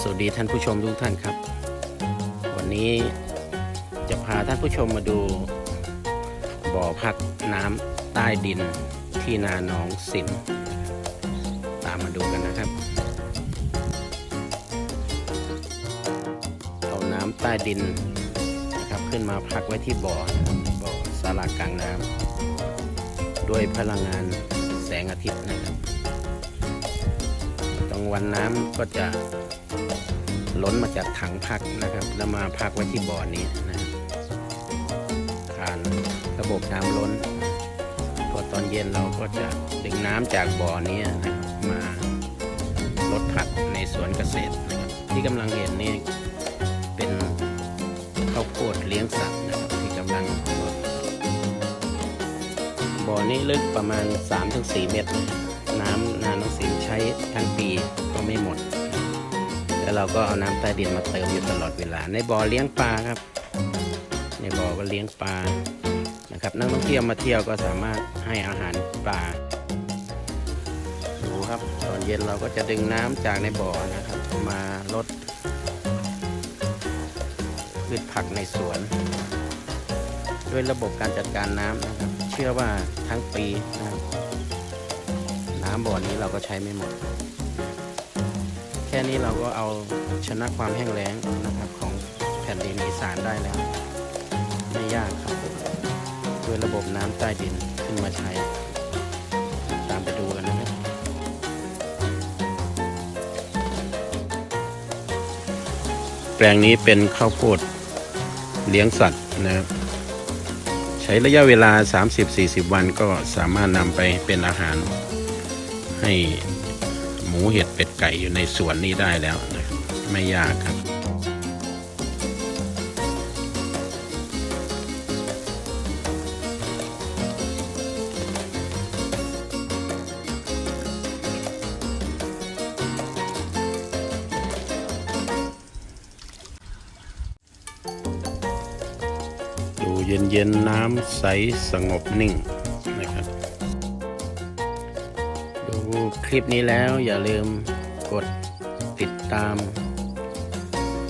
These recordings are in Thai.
สวัสดีท่านผู้ชมทุกท่านครับ วันนี้จะพาท่านผู้ชมมาดู บ่อพักน้ำใต้ดินที่นาหนองสินตามมาดูกันนะครับ เอาน้ำใต้ดินนะครับขึ้นมาพักไว้ที่บ่อบ่อสารากลางน้ำด้วยพลังงานแสงอาทิตย์นะครับางวันน้ำก็จะล้นมาจากถังพักนะครับ แล้วมาพักไว้ที่บ่อนี้นะผ่านระบบน้ำล้นพอตอนเย็นเราก็จะดึงน้ำจากบ่อนี้นะมาลดผักในสวนเกษตรนะครับที่กำลังเห็นนี่เป็นข้าวโพดเลี้ยงสัตว์นะครับที่กำลังลดบ่อนี้ลึกประมาณ 3-4 เมตรน้ำนาน้องสิงใช้ทั้งปีก็ไม่หมด แล้วเราก็เอาน้ำใต้ดินมาเติมอยู่ตลอดเวลา ในบ่อเลี้ยงปลาครับ ในบ่อก็เลี้ยงปลานะครับนักท่องเที่ยวมาเที่ยวก็สามารถให้อาหารปลาดูครับ ตอนเย็นเราก็จะดึงน้ำจากในบ่อนะครับ มาลดพืชผักในสวน ด้วยระบบการจัดการน้ำนะครับ เชื่อว่าทั้งปีนะครับำบ่อนี้เราก็ใช้ไม่หมด แค่นี้เราก็เอาชนะความแห้งแล้งนะครับของแผ่นดินอีสานได้แล้ว ไม่ยากครับด้วยระบบน้ำใต้ดินขึ้นมาใช้ตามไปดูกันนะครับแปลงนี้เป็นข้าวโพดเลี้ยงสัตว์นะครับใช้ระยะเวลา 30-40 วันก็สามารถนำไปเป็นอาหาร ให้หมูเห็ดเป็ดไก่อยู่ในสวนนี้ได้แล้วนะไม่ยากครับดูเย็นๆน้ำใสสงบนิ่ง คลิปนี้แล้วอย่าลืมกดติดตาม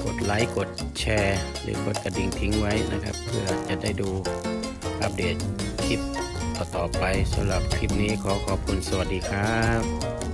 กดไลค์กดแชร์ หรือกดกระดิ่งทิ้งไว้นะครับ เพื่อจะได้ดูอัปเดตคลิปต่อๆไปสำหรับคลิปนี้ขอขอบคุณสวัสดีครับ